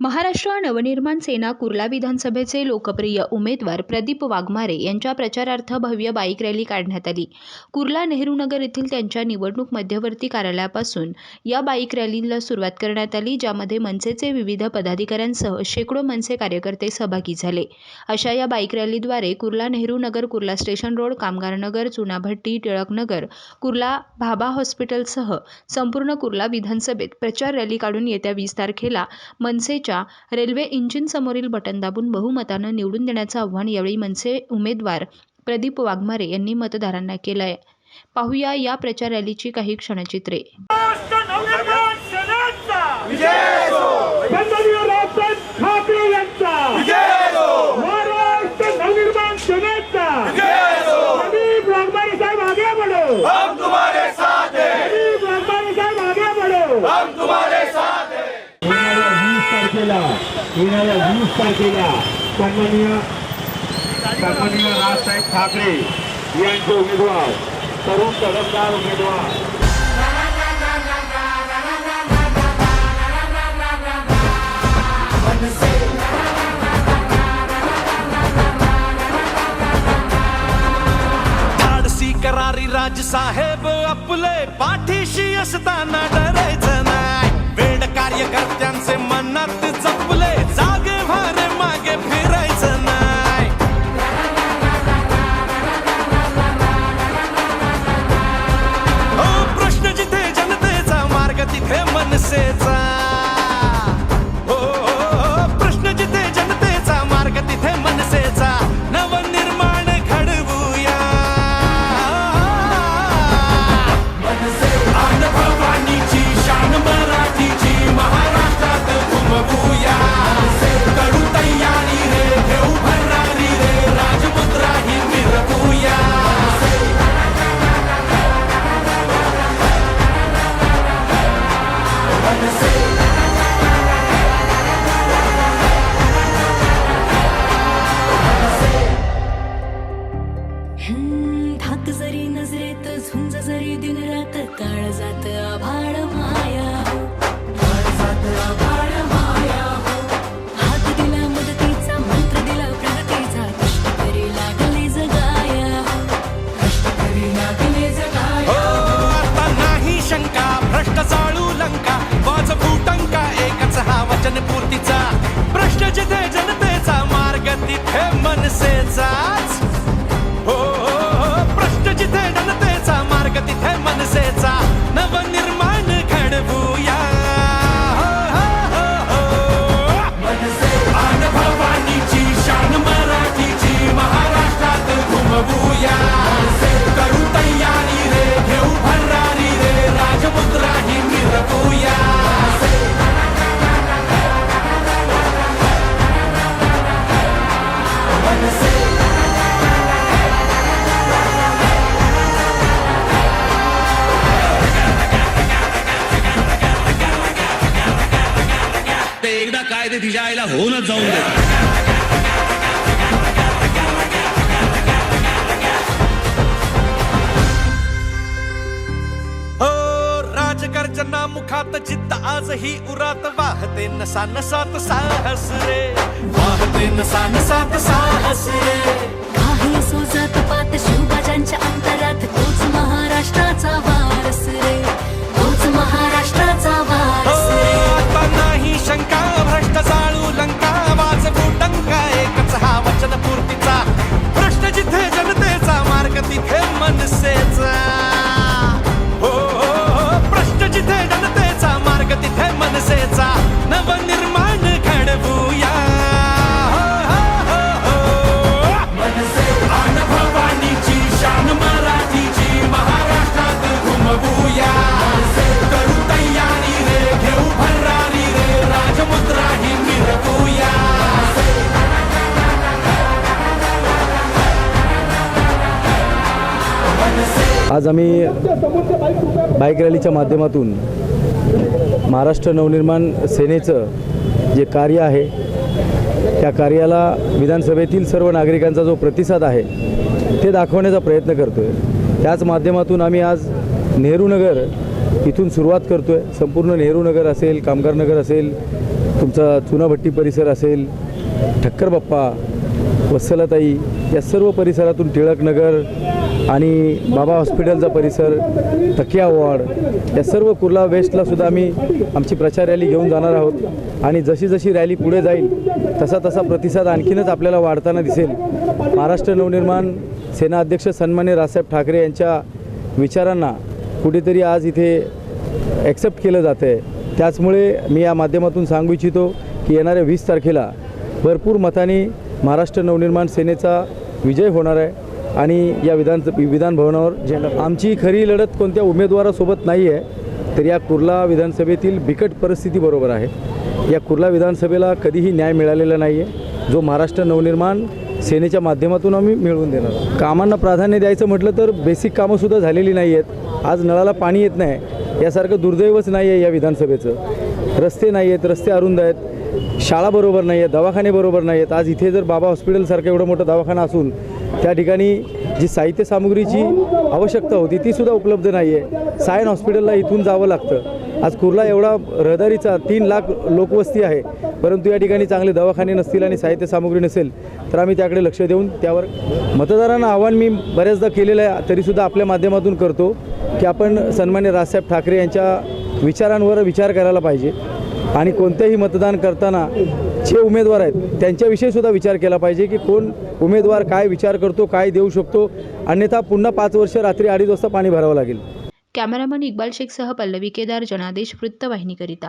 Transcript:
महाराष्ट्र नवनिर्माण सेना कुर्ला विधानसभेचे लोकप्रिय उमेदवार प्रदीप वाघमारे यांच्या प्रचारार्थ भव्य बाईक रॅली काढण्यात आली. कुर्ला नेहरू नगर येथील त्यांच्या निवडणूक मध्यवर्ती कार्यालयापासून या बाईक रॅलीला सुरुवात करण्यात आली ज्यामध्ये मनसेचे विविध पदाधिकाऱ्यांसह शेकडो मनसे कार्यकर्ते सहभागी झाले. अशा या बाईक रॅलीद्वारे कुर्ला नेहरू नगर कुर्ला स्टेशन रोड कामगार नगर चुनाभट्टी टिळक नगर कुर्ला भाभा हॉस्पिटलसह संपूर्ण कुर्ला विधानसभेत प्रचार रॅली काढून येत्या वीस तारखेला मनसे मनसेच्या रेल्वे इंजिन समोरील बटन दाबून बहुमतानं निवडून देण्याचं आव्हान यावेळी मनसे उमेदवार प्रदीप वाघमारे यांनी मतदारांना केलं आहे पाहूया या प्रचार रॅलीची काही क्षणचित्रे. हम तुम्हारे साथ हैं! हम तुम्हारे तारखेला येणाऱ्या वीस तारखेला सन्माननीय सन्माननीय राजसाहेब ठाकरे यांचे उमेदवार तरुण तडफदार उमेदवार. करारी राज साहेब आपले पाठीशी असताना डरायचं नाही वेड कार्यकर्त्यांचे मनात जपले जा I'm the same. पूर्तीचा. प्रश्न जिथे जनतेचा मार्ग तिथे मनसेचाच. हो हो, हो. काय ते तिच्या आईला होऊनच जाऊन दे. हो राजगर्जना मुखात चित्त आजही उरात. वाहते नसा नसात साहस रे. वाहते नसा नसात साहस रे. आहे असो जात पात शिवबाजांच्या अंतरात तोच महाराष्ट्राचा वारस रे. आज आम्ही बाईक रॅलीच्या माध्यमातून महाराष्ट्र नवनिर्माण सेनेचं जे कार्य आहे त्या कार्याला विधानसभेतील सर्व नागरिकांचा जो प्रतिसाद आहे ते दाखवण्याचा प्रयत्न करतो आहे त्याच माध्यमातून आम्ही आज नेहरूनगर इथून सुरुवात करतो आहे संपूर्ण नेहरूनगर असेल कामगारनगर असेल तुमचा चुनाभट्टी परिसर असेल ठक्कर बाप्पा वत्सलाताई या सर्व परिसरातून टिळकनगर आणि बाबा हॉस्पिटलचा परिसर तकिया वॉर्ड या सर्व कुर्ला वेस्टला सुद्धा आम्ही आमची प्रचार रॅली घेऊन जाणार आहोत. आणि जशी जशी रॅली पुढे जाईल तसा तसा प्रतिसाद आणखीनच आपल्याला वाढताना दिसेल. महाराष्ट्र नवनिर्माण सेना अध्यक्ष सन्मान्य राजसाहेब ठाकरे यांच्या विचारांना कुठेतरी आज इथे ॲक्सेप्ट केलं जातं आहे त्याचमुळे मी या माध्यमातून सांगू इच्छितो की येणाऱ्या वीस तारखेला भरपूर मताने महाराष्ट्र नवनिर्माण सेनेचा विजय होणार आहे. आणि या विधान विधानभवनावर झेंडा आमची खरी लढत कोणत्या उमेदवारासोबत नाही आहे तर या कुर्ला विधानसभेतील बिकट परिस्थिती बरोबर आहे. या कुर्ला विधानसभेला कधीही न्याय मिळालेला नाही आहे जो महाराष्ट्र नवनिर्माण सेनेच्या माध्यमातून आम्ही मिळवून देणार कामांना प्राधान्य द्यायचं म्हटलं तर बेसिक कामंसुद्धा झालेली नाही आहेत आज नळाला पाणी येत नाही. यासारखं दुर्दैवच नाही आहे या विधानसभेचं. रस्ते नाही आहेत रस्ते अरुंद आहेत. शाळा बरोबर नाही आहेत दवाखाने बरोबर नाही आहेत आज इथे जर बाबा हॉस्पिटलसारखं एवढं मोठं दवाखाना असून त्या ठिकाणी जी साहित्य सामुग्रीची आवश्यकता होती ती सुद्धा उपलब्ध नाही आहे सायन हॉस्पिटलला इथून जावं लागतं. आज कुर्ला एवढा रहदारीचा तीन लाख लोकवस्ती आहे परंतु या ठिकाणी चांगले दवाखाने नसतील आणि साहित्य सामुग्री नसेल तर आम्ही त्याकडे लक्ष देऊन त्यावर मतदारांना आव्हान मी बऱ्याचदा केलेलं आहे तरीसुद्धा आपल्या माध्यमातून करतो की आपण सन्मान्य राजसाहेब ठाकरे यांच्या विचारांवर विचार करायला पाहिजे. आणि कोणतेही मतदान करताना जे उमेदवार आहेत त्यांच्याविषयी सुद्धा विचार केला पाहिजे की कोण उमेदवार काय विचार करतो काय देऊ शकतो. अन्यथा पुन्हा पाच वर्ष रात्री अडीच वाजता पाणी भरावं लागेल. कॅमेरामन इक्बाल शेखसह पल्लवी केदार जनादेश वृत्तवाहिनीकरिता.